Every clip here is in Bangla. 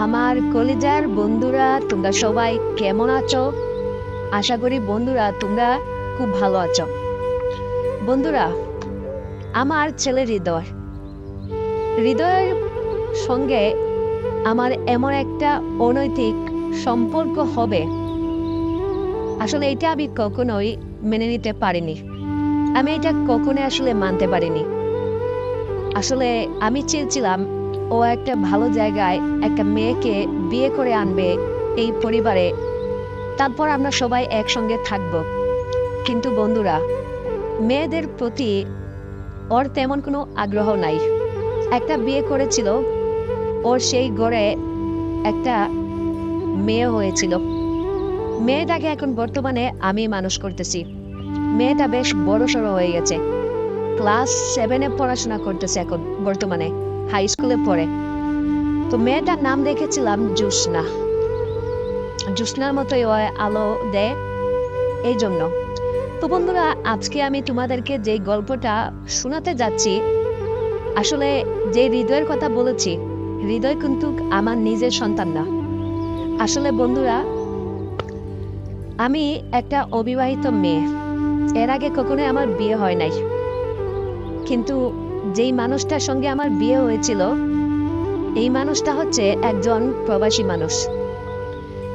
আমার কলেজার বন্ধুরা, তোমরা সবাই কেমন আছো? আশা করি বন্ধুরা, তোমরা খুব ভালো আছো। বন্ধুরা, আমার ছেলে হৃদয়। হৃদয়ের সঙ্গে আমার এমন একটা অনৈতিক সম্পর্ক হবে। আসলে এটা আমি কখনোই মেনে নিতে পারিনি। আমি এটা কখনোই আসলে মানতে পারিনি। আসলে আমি চেয়েছিলাম ও একটা ভালো জায়গায় একটা মেয়েকে বিয়ে করে আনবে এই পরিবারে। তারপর আমরা সবাই একসঙ্গে থাকব। কিন্তু বন্ধুরা, মেয়েদের প্রতি ওর তেমন কোনো আগ্রহ নাই। একটা বিয়ে করেছিল, ওর সেই গড়ে একটা মেয়ে হয়েছিল। মেয়েটাকে এখন বর্তমানে আমি মানুষ করতেছি। মেয়েটা বেশ বড় সড়ো হয়ে গেছে। ক্লাস সেভেনে পড়াশোনা করতেছে এখন বর্তমানে। হাই স্কুলে পড়ে। তো মেয়েটার নাম রেখেছিলাম জুসনা। জুসনার মতোই আলো দেয় এই জন্য। তো বন্ধুরা, আজকে আমি তোমাদেরকে যে গল্পটা শোনাতে যাচ্ছি, আসলে যে হৃদয়ের কথা বলেছি, হৃদয় কিন্তু আমার নিজের সন্তান না। আসলে বন্ধুরা, আমি একটা অবিবাহিত মেয়ে। এর আগে কখনোই আমার বিয়ে হয় নাই। কিন্তু যেই মানুষটার সঙ্গে আমার বিয়ে হয়েছিল, এই মানুষটা হচ্ছে একজন প্রবাসী মানুষ।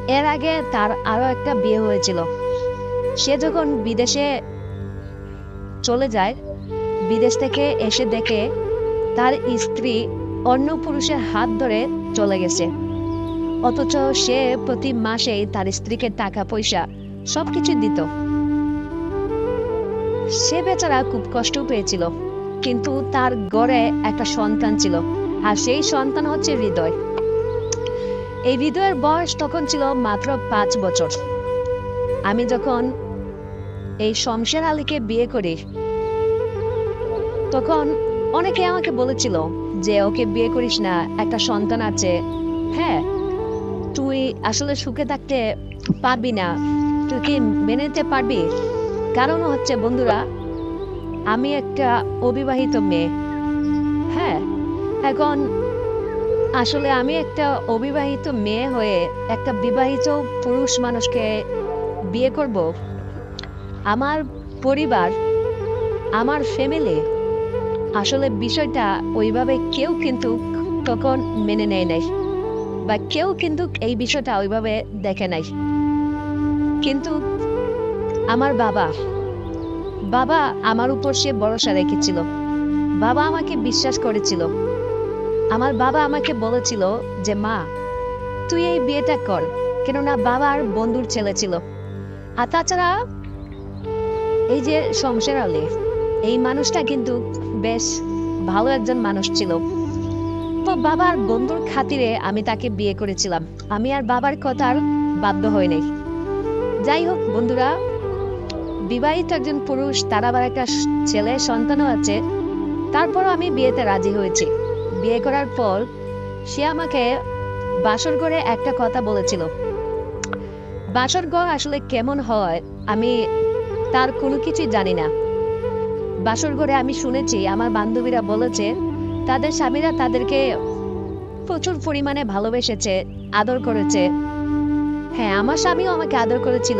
এর আগে তার আরও একটা বিয়ে হয়েছিল। সে যখন বিদেশে চলে যায়, বিদেশ থেকে এসে দেখে তার স্ত্রী অন্য পুরুষের হাত ধরে চলে গেছে। অথচ সে প্রতি মাসেই তার স্ত্রীকে টাকা, পয়সা সবকিছু দিত। সে বেচারা খুব কষ্ট পেয়েছিল। কিন্তু তার গড়ে একটা সন্তান ছিল, আর সেই সন্তান হচ্ছে হৃদয়। এই হৃদয়ের বয়স তখন ছিল মাত্র পাঁচ বছর। আমি যখন এই শমশের আলীকে বিয়ে করি, তখন অনেকে আমাকে বলেছিল যে, ওকে বিয়ে করিস না, একটা সন্তান আছে। হ্যাঁ তুই আসলে সুখে থাকতে পারবি না, তুই কি মেনে নিতে পারবি? কারণ হচ্ছে, বন্ধুরা আমি একটা অবিবাহিত মেয়ে। হ্যাঁ এখন আসলে আমি একটা অবিবাহিত মেয়ে হয়ে একটা বিবাহিত পুরুষ মানুষকে বিয়ে করব। আমার পরিবার, আমার ফ্যামিলি আসলে বিষয়টা ওইভাবে কেউ কিন্তু তখন মেনে নেয় নাই বা কেউ কিন্তু এই বিষয়টা ওইভাবে দেখে নাই। কিন্তু আমার বাবা বাবা আমার উপর সে ভরসা রেখেছিল। বাবা আমাকে বিশ্বাস করেছিল। আমার বাবা আমাকে বলেছিল যে, মা, তুই এই বিয়েটা কর। কেননা বাবার বন্ধুর ছেলে ছিল। আর তাছাড়া এই যে শমশের আলী, এই মানুষটা কিন্তু বেশ ভালো একজন মানুষ ছিল। তো বাবার বন্ধুর খাতিরে আমি তাকে বিয়ে করেছিলাম। আমি আর বাবার কথার বাধ্য হই নাই। যাই হোক বন্ধুরা বিবাহিত একজন পুরুষ, তার আবার একটা ছেলে, সন্তানও আছে। তারপরও আমি বিয়েতে রাজি হয়েছি। বিয়ে করার পর সে আমাকে বাসর একটা কথা বলেছিল। বাসর ঘর আসলে কেমন হয় আমি তার কোনো কিছুই জানি না। বাসর ঘরে আমি শুনেছি, আমার বান্ধবীরা বলেছে, তাদের স্বামীরা তাদেরকে প্রচুর পরিমাণে ভালোবেসেছে, আদর করেছে। হ্যাঁ আমার স্বামীও আমাকে আদর করেছিল,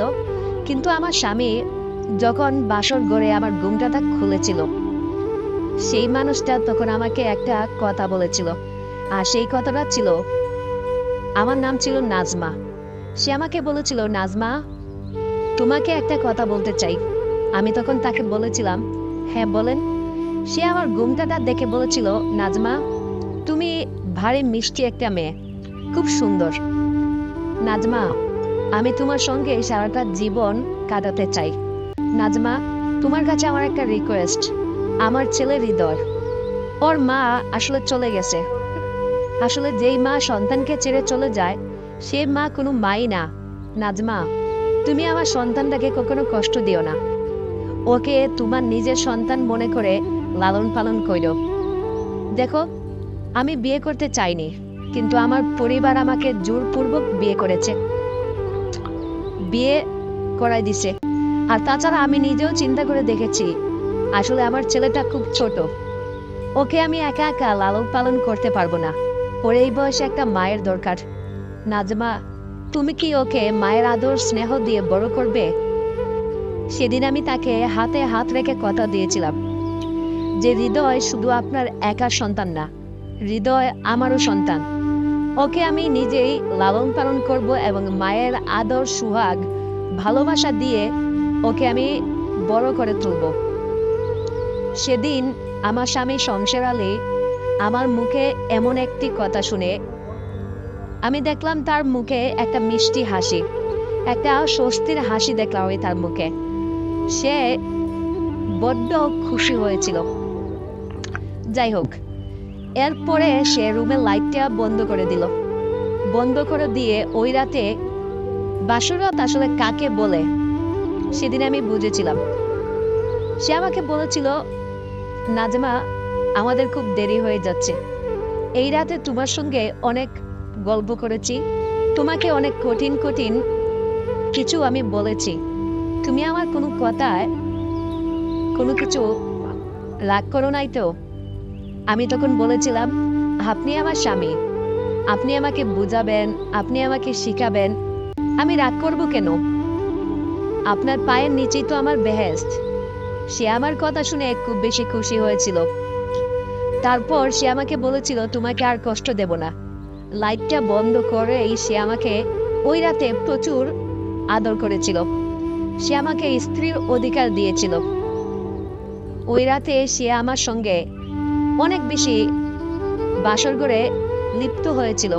কিন্তু আমার স্বামী যখন বাসর ঘরে আমার ঘুমটাটা খুলেছিল, সেই মানুষটা তখন আমাকে একটা কথা বলেছিল, আর সেই কথাটা ছিল, আমার নাম ছিল নাজমা। সে আমাকে বলেছিল, নাজমা, তোমাকে একটা কথা বলতে চাই। আমি তখন তাকে বলেছিলাম হ্যাঁ বলেন। সে আমার ঘুমটাটা দেখে বলেছিল, নাজমা, তুমি ভারী মিষ্টি একটা মেয়ে, খুব সুন্দর। নাজমা, আমি তোমার সঙ্গে সারাটা জীবন কাটাতে চাই। নাজমা, তোমার কাছে আমার একটা রিকোয়েস্ট আমার ছেলে হৃদয়। ওর মা আসলে চলে গেছে। আসলে যেই মা সন্তানকে ছেড়ে চলে যায়, সে মা কোনো মাই না। নাজমা, তুমি আমার সন্তানটাকে কখনো কষ্ট দিও না। ওকে তোমার নিজের সন্তান মনে করে লালন পালন করো দেখো, আমি বিয়ে করতে চাইনি, কিন্তু আমার পরিবার আমাকে জোরপূর্বক বিয়ে করেছে। বিয়ে করাই দিছে। আর তাছাড়া আমি নিজেও চিন্তা করে দেখেছি, আসলে আমার ছেলেটা খুব ছোট। ওকে আমি একা একা লালন পালন করতে পারব না। ওর এই বয়সে একটা মায়ের দরকার। নাজমা, তুমি কি ওকে মায়ের আদর, স্নেহ দিয়ে বড় করবে? সেদিন আমি তাকে হাতে হাত রেখে কথা দিয়েছিলাম যে হৃদয় শুধু আপনার একার সন্তান না, হৃদয় আমারও সন্তান। ওকে আমি নিজেই লালন পালন করব এবং মায়ের আদর, সুহাগ, ভালোবাসা দিয়ে ওকে আমি বড় করে তুলব। সেদিন আমার স্বামী শমশের আলী আমার মুখে এমন একটি কথা শুনে আমি দেখলাম তার মুখে একটা মিষ্টি হাসি, একটা স্বস্তির হাসি দেখলাম আমি তার মুখে। সে বড্ড খুশি হয়েছিল। যাই হোক, এরপরে সে রুমের লাইটটা বন্ধ করে দিল। বন্ধ করে দিয়ে ওই রাতে বাসরাত আসলে কাকে বলে? সেদিন আমি বুঝেছিলাম। সে আমাকে বলেছিল, নাজমা, আমাদের খুব দেরি হয়ে যাচ্ছে। এই রাতে তোমার সঙ্গে অনেক গল্প করেছি। তোমাকে অনেক কঠিন কঠিন কিছু আমি বলেছি। তুমি আমার কোনো কথায় কোনো কিছু রাগ করো নাই তো? আমি তখন বলেছিলাম, আপনি আমার স্বামী। আপনি আমাকে বুঝাবেন, আপনি আমাকে শিখাবেন। আমি রাগ করব কেন? আপনার পায়ের নিচেই তো আমার বেহেস্ত সে আমার কথা শুনে খুব বেশি খুশি হয়েছিল। তারপর সে আমাকে বলেছিল, তোমাকে আর কষ্ট দেব না। লাইটটা বন্ধ করেই সে আমাকে ওই রাতে প্রচুর আদর করেছিল। সে আমাকে স্ত্রীর অধিকার দিয়েছিল। ওই রাতে সে আমার সঙ্গে অনেক বেশি বাসর করে লিপ্ত হয়েছিল।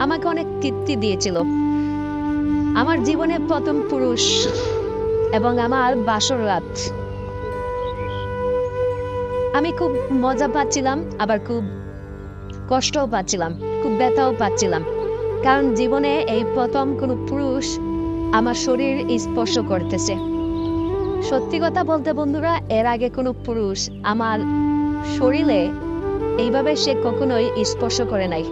আমাকে অনেক তৃপ্তি দিয়েছিল। আমার জীবনে প্রথম পুরুষ এবং আমার বাসর রাত। আমি খুব মজা পাচ্ছিলাম, আবার খুব কষ্টও পাচ্ছিলাম, খুব ব্যথাও পাচ্ছিলাম। কারণ জীবনে এই প্রথম কোনো পুরুষ আমার শরীর স্পর্শ করতেছে। সত্যি কথা বলতে বন্ধুরা, এর আগে কোনো পুরুষ আমার শরীরে এইভাবে সে কখনোই স্পর্শ করে নাই।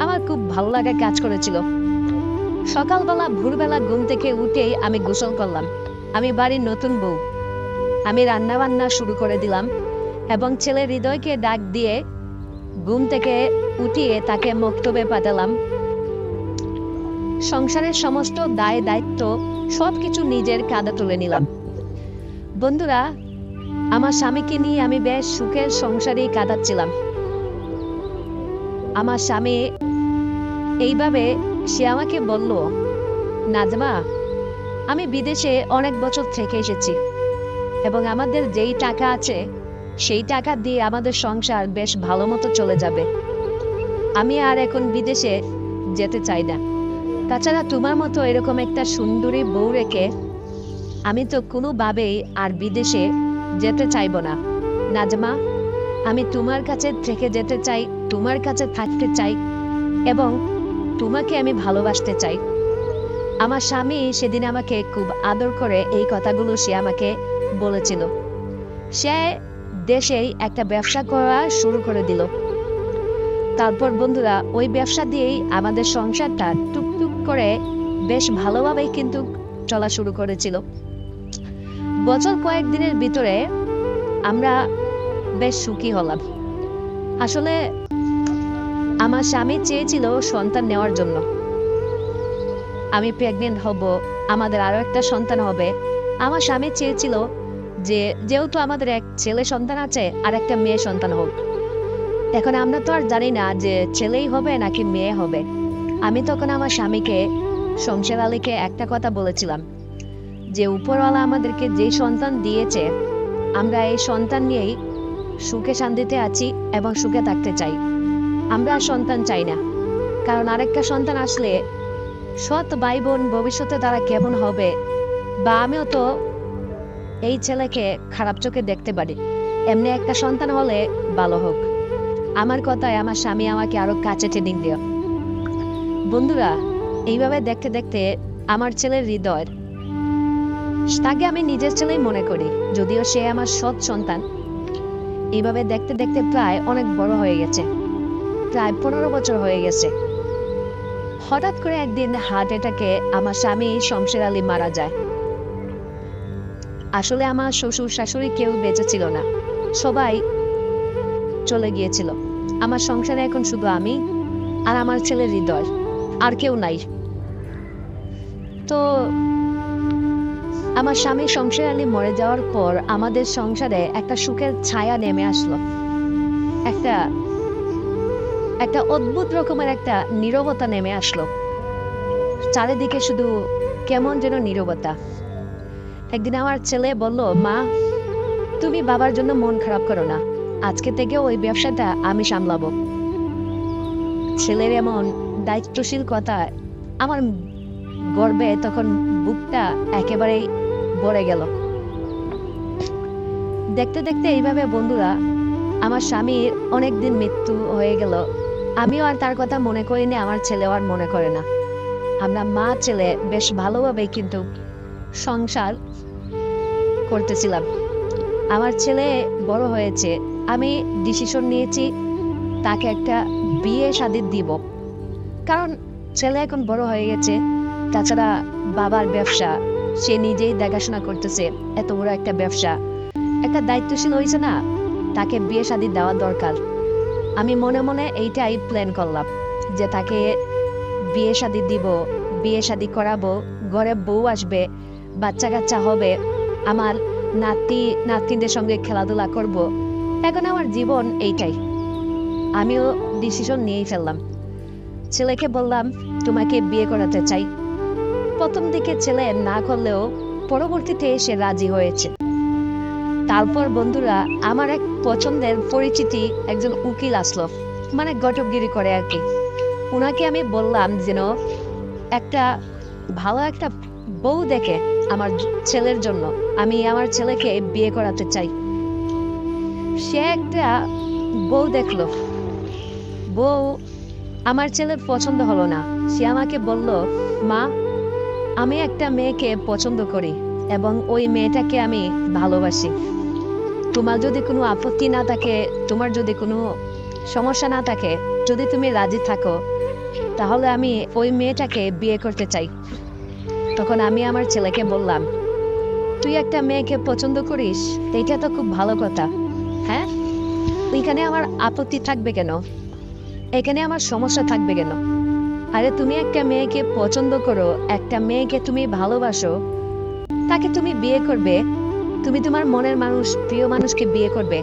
আমার খুব ভালো লাগা কাজ করেছিল। সকালবেলা, ভোরবেলা ঘুম থেকে উঠেই আমি গোসল করলাম। আমি বাড়ির নতুন বউ। আমি রান্না বান্না শুরু করে দিলাম এবং ছেলে হৃদয়কে ডাক দিয়ে ঘুম থেকে উঠিয়ে তাকে মক্তবে পাঠালাম। সংসারের সমস্ত দায়, দায়িত্ব, সবকিছু নিজের কাঁধে তুলে নিলাম। বন্ধুরা, আমার স্বামীকে নিয়ে আমি বেশ সুখের সংসারেই কাটাচ্ছিলাম। আমার স্বামী এইভাবে সে আমাকে বলল, নাজমা, আমি বিদেশে অনেক বছর থেকে এসেছি এবং আমাদের যেই টাকা আছে, সেই টাকা দিয়ে আমাদের সংসার বেশ ভালো মতো চলে যাবে। আমি আর এখন বিদেশে যেতে চাই না। তাছাড়া তোমার মতো এরকম একটা সুন্দরী বউ রেখে আমি তো কোনোভাবেই আর বিদেশে যেতে চাইব না। নাজমা, আমি তোমার কাছে থেকে যেতে চাই, তোমার কাছে থাকতে চাই এবং তোমাকে আমি ভালোবাসতে চাই। আমার স্বামী সেদিন আমাকে খুব আদর করে এই কথাগুলো সে আমাকে বলেছিল। সে দেশেই একটা ব্যবসা করা শুরু করে দিল। তারপর বন্ধুরা, ওই ব্যবসা দিয়েই আমাদের সংসারটা টুকটুক করে বেশ ভালোভাবেই কিন্তু চলা শুরু করেছিল। বছর কয়েকদিনের ভিতরে আমরা বেশ সুখী হলাম। আসলে আমার স্বামী চেয়েছিল সন্তান নেওয়ার জন্য। আমি প্রেগনেন্ট হব, আমাদের আরও একটা সন্তান হবে। আমার স্বামী চেয়েছিল যে, যেহেতু আমাদের এক ছেলে সন্তান আছে আর একটা মেয়ে সন্তান হোক। এখন আমরা তো আর জানি না যে ছেলেই হবে নাকি মেয়ে হবে। আমি তখন আমার স্বামীকে শমশের আলীকে একটা কথা বলেছিলাম যে, উপরওয়ালা আমাদেরকে যে সন্তান দিয়েছে, আমরা এই সন্তান নিয়েই সুখে শান্তিতে আছি এবং সুখে থাকতে চাই। আমরা সন্তান চাই না। কারণ আরেকটা সন্তান আসলে সৎ ভাই বোন ভবিষ্যতে তারা কেমন হবে বা আমিও তো এই ছেলেকে খারাপ চোখে দেখতে পারি। এমনি একটা সন্তান হলে ভালো হোক। আমার কথায় আমার স্বামী আমাকে আরও কাছে টেনে দিও বন্ধুরা, এইভাবে দেখতে দেখতে আমার ছেলের হৃদয়, তাকে আমি নিজের ছেলেই মনে করি, যদিও সে আমার সৎ সন্তান। এইভাবে দেখতে দেখতে প্রায় অনেক বড় হয়ে গেছে। প্রায় পনেরো বছর হয়ে গেছে। হঠাৎ করে একদিন হার্ট অ্যাটাকে আমার স্বামী শমশের আলী মারা যায়। আসলে আমার শ্বশুর শাশুড়ি কেউ বেঁচে ছিল না। সবাই চলে গিয়েছিল। আমার সংসারে এখন শুধু আমি আর আমার ছেলে হৃদয়, আর কেউ নাই। তো আমার স্বামী সংসার আলী মরে যাওয়ার পর আমাদের সংসারে একটা সুখের ছায়া নেমে আসলো। একটা একটা অদ্ভুত রকমের একটা নীরবতা নেমে আসলো। চারিদিকে শুধু কেমন যেন নীরবতা। একদিন আমার ছেলে বলল, মা, তুমি বাবার জন্য মন খারাপ করো না। আজকে থেকে ওই ব্যবসাটা আমি সামলাবো। ছেলের এমন দায়িত্বশীল কথা আমার গর্বে তখন বুকটা একেবারেই ভরে গেল। দেখতে দেখতে এইভাবে বন্ধুরা, আমার স্বামীর অনেকদিন মৃত্যু হয়ে গেল। আমিও আর তার কথা মনে করিনি, আমার ছেলেও আর মনে করে না। আমরা মা, ছেলে বেশ ভালোভাবে কিন্তু সংসার করতেছিলাম। আমার ছেলে বড় হয়েছে, আমি ডিসিশন নিয়েছি তাকে একটা বিয়ে শাদি দিব। কারণ ছেলে এখন বড় হয়ে গেছে, তাছাড়া বাবার ব্যবসা, সে নিজেই দেখাশোনা করতেছে, এত বড় একটা ব্যবসা। একটা দায়িত্বশীল হয়েছে না, তাকে বিয়ে শাদি দেওয়া দরকার। আমি মনে মনে এইটাই প্ল্যান করলাম, যে তাকে বিয়ে শাদি দিব, বিয়ে শাদি করাবো, ঘরে বউ আসবে, বাচ্চা কাচ্চা হবে, আমার নাতি, নাতনিদের সঙ্গে খেলাধুলা করব। এখন আমার জীবন এইটাই। আমিও ডিসিশন নিয়েই ফেললাম। ছেলেকে বললাম, তোমাকে বিয়ে করাতে চাই। প্রথম দিকে ছেলে না করলেও পরবর্তীতে সে রাজি হয়েছে। তারপর বন্ধুরা, আমার এক পছন্দের পরিচিতি একজন উকিল আসলো। মানে গটকগিরি করে আর কি। ওনাকে আমি বললাম যেন একটা ভালো একটা বউ দেখে আমার ছেলের জন্য। আমি আমার ছেলেকে বিয়ে করাতে চাই। সে একটা বউ দেখল। বউ, আমার ছেলের পছন্দ হলো না। সে আমাকে বলল, মা, আমি একটা মেয়েকে পছন্দ করি। এবং ওই মেয়েটাকে আমি ভালোবাসি। তোমার যদি কোনো আপত্তি না থাকে, তোমার যদি কোনো সমস্যা না থাকে, যদি তুমি রাজি থাকো, তাহলে আমি ওই মেয়েটাকে বিয়ে করতে চাই। তখন আমি আমার ছেলেকে বললাম, তুই একটা মেয়েকে পছন্দ করিস? এটা তো খুব ভালো কথা। হ্যাঁ? এখানে আমার আপত্তি থাকবে কেন? এখানে আমার সমস্যা থাকবে কেন? আরে তুমি একটা মেয়েকে পছন্দ করো, একটা মেয়েকে তুমি ভালোবাসো তাকে তুমি বিয়ে করবে, তুমি তোমার মনের মানুষ, প্রিয় মানুষকে বিয়ে করবে।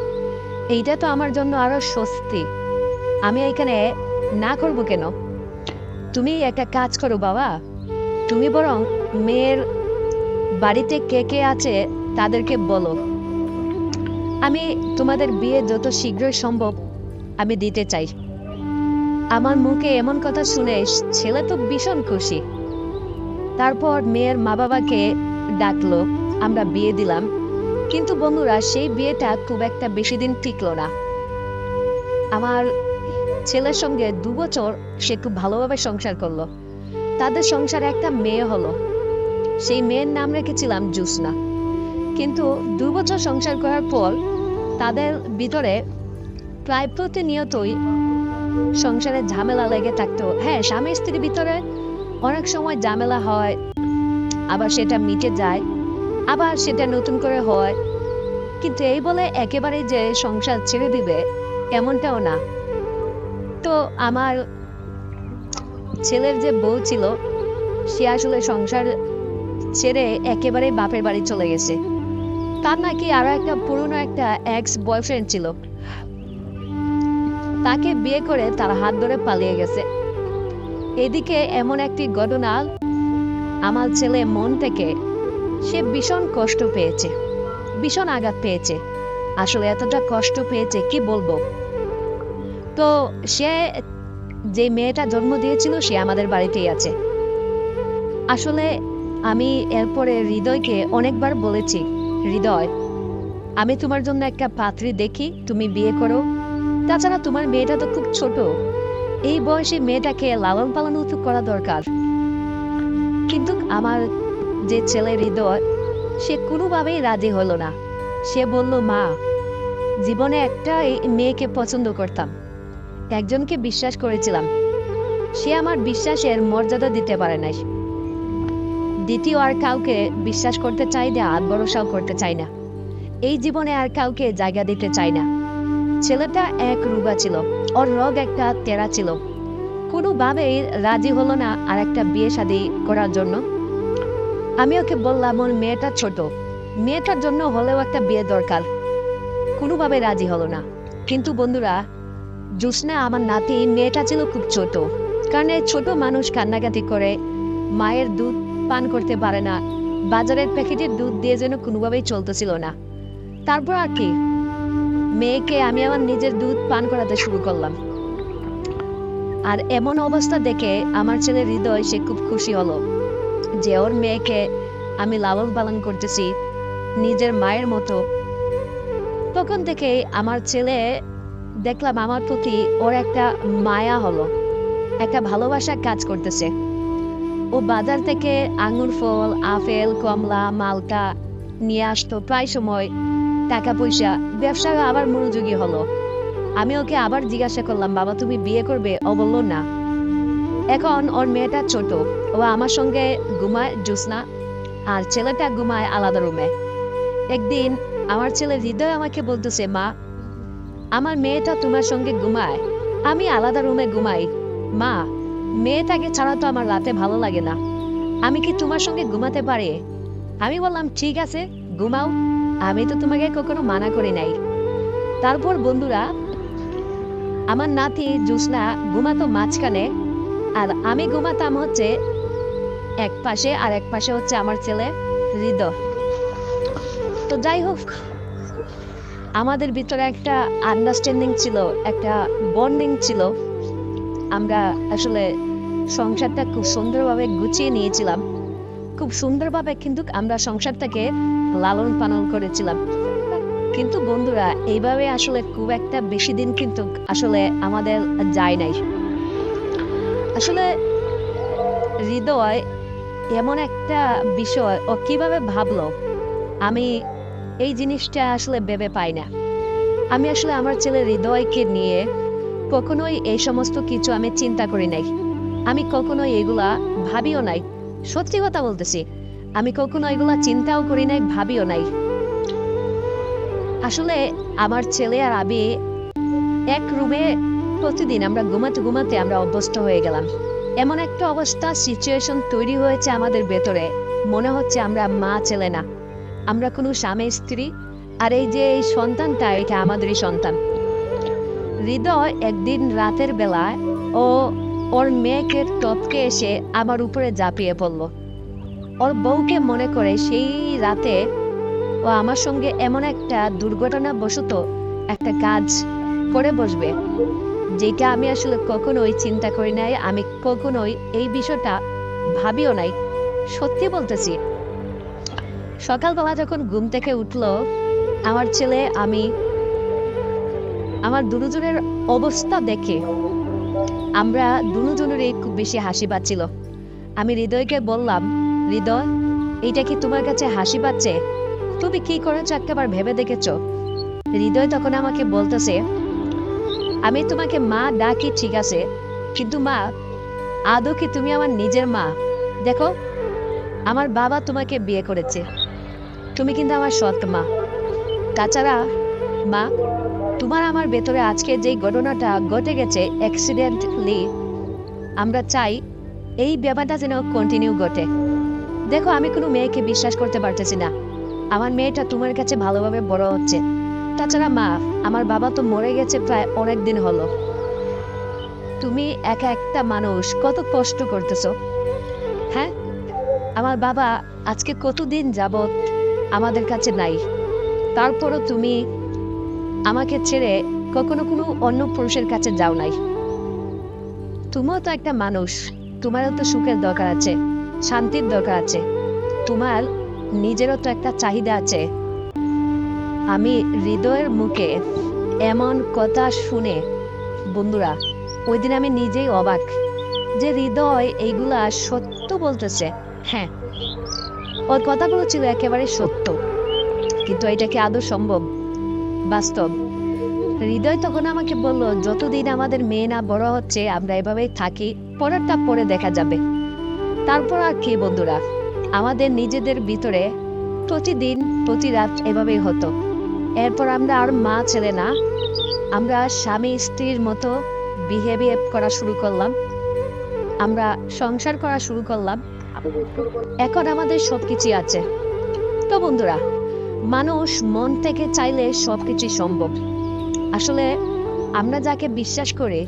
এইটা তো আমার জন্য আরও স্বস্তি। আমি এখানে না করব কেন? তুমি একটা কাজ করো বাবা। তুমি বরং মেয়ের বাড়িতে কে কে আছে তাদেরকে বলো। আমি তোমাদের বিয়ে যত শীঘ্রই সম্ভব আমি দিতে চাই। আমার মুখে এমন কথা শুনে ছেলে তো ভীষণ খুশি। তারপর মেয়ের মা বাবাকে ডাকলো, আমরা বিয়ে দিলাম। কিন্তু বন্ধুরা, সেই বিয়েটা খুব একটা বেশি দিন টিকল না। আমার ছেলের সঙ্গে দু বছর সে খুব ভালোভাবে সংসার করল। তাদের সংসারে একটা মেয়ে হলো। সেই মেয়ের নাম রেখেছিলাম জুসনা। কিন্তু দু বছর সংসার করার পর তাদের ভিতরে প্রায় প্রতিনিয়তই সংসারে ঝামেলা লেগে থাকতো। হ্যাঁ স্বামী স্ত্রীর ভিতরে অনেক সময় ঝামেলা হয় আবার সেটা মিটে যায়, আবার সেটা নতুন করে হয়। কিন্তু এই বলে একেবারে যে সংসার ছেড়ে দিবে, এমনটাও না। তো আমার ছেলের যে বউ ছিল, সে আসলে সংসার ছেড়ে একেবারে বাপের বাড়ি চলে গেছে। তার নাকি আরও একটা পুরনো একটা এক্স বয়ফ্রেন্ড ছিল। তাকে বিয়ে করে তার হাত ধরে পালিয়ে গেছে। এদিকে এমন একটি ঘটনা আমার ছেলে মন থেকে সে ভীষণ কষ্ট পেয়েছে, ভীষণ আঘাত পেয়েছে। আসলে এতটা কষ্ট পেয়েছে, কি বলব? তো সে যে মেয়েটা জন্ম দিয়েছিল, সে আমাদের বাড়িতেই আছে। আসলে আমি এরপরে হৃদয়কে অনেকবার বলেছি, হৃদয়, আমি তোমার জন্য একটা পাত্রী দেখি, তুমি বিয়ে করো। তাছাড়া তোমার মেয়েটা তো খুব ছোট। এই বয়সে মেয়েটাকে লালন পালন করা দরকার। কিন্তু আমার যে ছেলে হৃদয়, সে কোনোভাবেই রাজি হলো না। সে বলল, মা, জীবনে একটা মেয়েকে পছন্দ করতাম। একজনকে বিশ্বাস করেছিলাম। সে আমার বিশ্বাসের মর্যাদা দিতে পারে নাই। দ্বিতীয় আর কাউকে বিশ্বাস করতে চাই না, আর ভরসাও করতে চাই না। এই জীবনে আর কাউকে জায়গা দিতে চাই না। ছেলেটা এক রুগা ছিল, ওর রোগ একটা তেরা ছিল। কোনোভাবেই রাজি হলো না আর একটা বিয়ে শাদি করার জন্য। আমি ওকে বললাম, ওর মেয়েটা ছোট। মেয়েটার জন্য হলেও একটা বিয়ে দরকার। কোনোভাবে রাজি হলো না। কিন্তু বন্ধুরা জোসনা আমার নাতি, মেয়েটা ছিল খুব ছোট। কারণ এই ছোট মানুষ কান্নাকাটি করে, মায়ের দুধ পান করতে পারে না। বাজারের প্যাকেটের দুধ দিয়ে যেন কোনোভাবেই চলতেছিল না। তারপর আর কি? মেয়েকে আমি আমার নিজের দুধ পান করাতে শুরু করলাম। আর এমন অবস্থা দেখে আমার ছেলে হৃদয় সে খুব খুশি হলো যে ওর মেয়েকে আমি লালন পালন করতেছি নিজের মায়ের মতো। তখন থেকে আমার ছেলে দেখলাম আমার প্রতি ওর একটা মায়া হলো, একটা ভালোবাসা কাজ করতেছে। ও বাজার থেকে আঙুর ফল, আপেল, কমলা মালটা নিয়ে আসতো প্রায় সময় টাকা পয়সা ব্যবসা আবার মনোযোগী হলো। আমি ওকে আবার জিজ্ঞাসা করলাম, বাবা, তুমি বিয়ে করবে? ও বলল, না। এখন ওর মেয়েটা ছোট। ও আমার সঙ্গে ঘুমায় জুসনা আর ছেলেটা ঘুমায় আলাদা রুমে। একদিন আমার ছেলে হৃদয় আমাকে বলতেছে, মা, আমার মেয়েটা তোমার সঙ্গে ঘুমায়। আমি আলাদা রুমে ঘুমাই। মা, মেয়েটাকে ছাড়া তো আমার রাতে ভালো লাগে না। আমি কি তোমার সঙ্গে ঘুমাতে পারি? আমি বললাম, ঠিক আছে, ঘুমাও। আমি তো তোমাকে কখনো মানা করি নাই। তারপর বন্ধুরা আমার নাতি জুসনা ঘুমাতো মাঝখানে, আর আমি ঘুমাতাম হচ্ছে এক পাশে আর এক পাশে হচ্ছে আমার ছেলে হৃদয়। তো যাই হোক, আমাদের ভিতরে একটা আন্ডারস্ট্যান্ডিং ছিল, একটা বন্ডিং ছিল। আমরা আসলে সংসারটা খুব সুন্দরভাবে গুছিয়ে নিয়েছিলাম। খুব সুন্দরভাবে কিন্তু আমরা সংসারটাকে লালন পালন করেছিলাম। কিন্তু বন্ধুরা, এইভাবে আসলে খুব একটা বেশি দিন কিন্তু আসলে আমাদের যায় নাই। আসলে হৃদয় এমন একটা বিষয়, ও কীভাবে ভাবলো? আমি এই জিনিসটা আসলে ভেবে পাই না। আমি আসলে আমার ছেলে হৃদয়কে নিয়ে কখনোই এই সমস্ত কিছু আমি চিন্তা করি নাই। আমি কখনোই এগুলা ভাবিও নাই। সত্যি কথা বলতেছি, আমি কখনো এগুলা চিন্তাও করি নাই, ভাবিও নাই। আসলে আমার ছেলে আর আমি এক রুমে প্রতিদিন আমরা ঘুমাতে ঘুমাতে আমরা অভ্যস্ত হয়ে গেলাম। এমন একটা অবস্থা সিচুয়েশন তৈরি হয়েছে আমাদের ভেতরে। মনে হচ্ছে আমরা মা, ছেলে না। আমরা কোনো স্বামী, স্ত্রী, আর এই যে এই সন্তানটা, এটা আমাদেরই সন্তান। হৃদয় একদিন রাতের বেলায় ও ওর মেয়েকে টপকে এসে আমার উপরে ঝাঁপিয়ে পড়ল। ওর বউকে মনে করে সেই রাতে ও আমার সঙ্গে এমন একটা দুর্ঘটনা বশত একটা কাজ করে বসবে, যেটা আমি আসলে কখনোই চিন্তা করি নাই, আমি কখনোই এই বিষয়টা ভাবিও নাই। সত্যি বলতেছি, সকালবেলা যখন ঘুম থেকে উঠল, আমার ছেলে, আমি আমার দুজনের অবস্থা দেখে আমরা দুজনেরই খুব বেশি হাসি পাচ্ছিল। আমি হৃদয়কে বললাম, হৃদয়, এইটা কি তোমার কাছে হাসি পাচ্ছে? তুমি কি করেছ একটাবার ভেবে দেখেছ? হৃদয় তখন আমাকে বলতেছে, আমি তোমাকে মা ডাকি ঠিক আছে, কিন্তু মা, আদৌ কি তুমি আমার নিজের মা? দেখো, আমার বাবা তোমাকে বিয়ে করেছে। তুমি কিন্তু আমার সৎ মা। তাছাড়া, মা, তোমার আমার ভেতরে আজকে যে ঘটনাটা ঘটে গেছে অ্যাক্সিডেন্টলি আমরা চাই এই ব্যাপারটা যেন কন্টিনিউ ঘটে। দেখো, আমি কোনো মেয়েকে বিশ্বাস করতে পারতেছি না। আমার মেয়েটা তোমার কাছে ভালোভাবে বড় হচ্ছে। তাছাড়া মা, আমার বাবা তো মরে গেছে প্রায় অনেক দিন হলো। তুমি একা একটা মানুষ, কত কষ্ট করতেছ। হ্যাঁ? আমার বাবা আজকে কতদিন যাবত আমাদের কাছে নাই। তারপরও তুমি আমাকে ছেড়ে কখনো কোনো অন্য পুরুষের কাছে যাও নাই। তুমিও তো একটা মানুষ, তোমারও তো সুখের দরকার আছে, শান্তির দরকার আছে। তোমার নিজেরও তো একটা চাহিদা আছে। আমি হৃদয়ের মুখে এমন কথা শুনে, বন্ধুরা ওই দিন আমি নিজেই অবাক যে হৃদয় এইগুলা সত্য বলতেছে। হ্যাঁ ওর কথাগুলো ছিল একেবারে সত্য। কিন্তু এটা কি আদৌ সম্ভব? বাস্তব। হৃদয় তখন আমাকে বলল, যতদিন আমাদের মেয়ে না বড় হচ্ছে, আমরা এভাবেই থাকি, পরেরটা পরে দেখা যাবে। তারপর আর কি, বন্ধুরা? আমাদের নিজেদের ভিতরে প্রতিদিন প্রতি রাত এভাবেই হতো। এরপর আমরা আর মা ছেলে না, আমরা স্বামী স্ত্রীর মতো বিহেভিয়ার করা শুরু করলাম। আমরা সংসার করা শুরু করলাম। এখন আমাদের সব কিছুই আছে। তো বন্ধুরা, মানুষ মন থেকে চাইলে সব কিছুই সম্ভব। আসলে আমরা যাকে বিশ্বাস করি,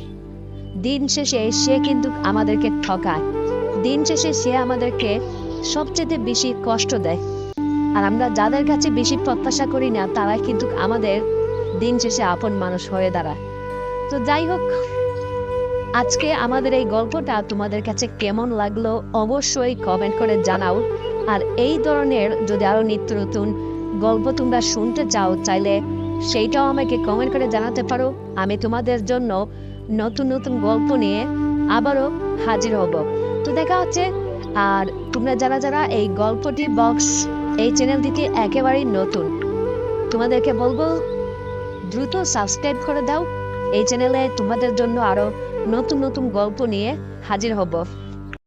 দিন শেষে সে কিন্তু আমাদেরকে ঠকায়। দিন শেষে সে আমাদেরকে সবচেয়ে বেশি কষ্ট দেয়। আর আমরা যাদের কাছে বেশি প্রত্যাশা করি না, তারা কিন্তু আমাদের দিন শেষে আপন মানুষ হয়ে দাঁড়ায়। তো যাই হোক, আজকে আমাদের এই গল্পটা তোমাদের কাছে কেমন লাগল অবশ্যই কমেন্ট করে জানাও। আর এই ধরনের যদি আরও নিত্য নতুন গল্প তোমরা শুনতে চাও, চাইলে সেইটাও আমাকে কমেন্ট করে জানাতে পারো। আমি তোমাদের জন্য নতুন নতুন গল্প নিয়ে আবারও হাজির হব। তো দেখা হচ্ছে আর তোমরা যারা যারা এই গল্পটি বক্স, এই চ্যানেলটিতে একেবারেই নতুন, তোমাদেরকে বলব দ্রুত সাবস্ক্রাইব করে দাও। এই চ্যানেলে তোমাদের জন্য আরও নতুন নতুন গল্প নিয়ে হাজির হব।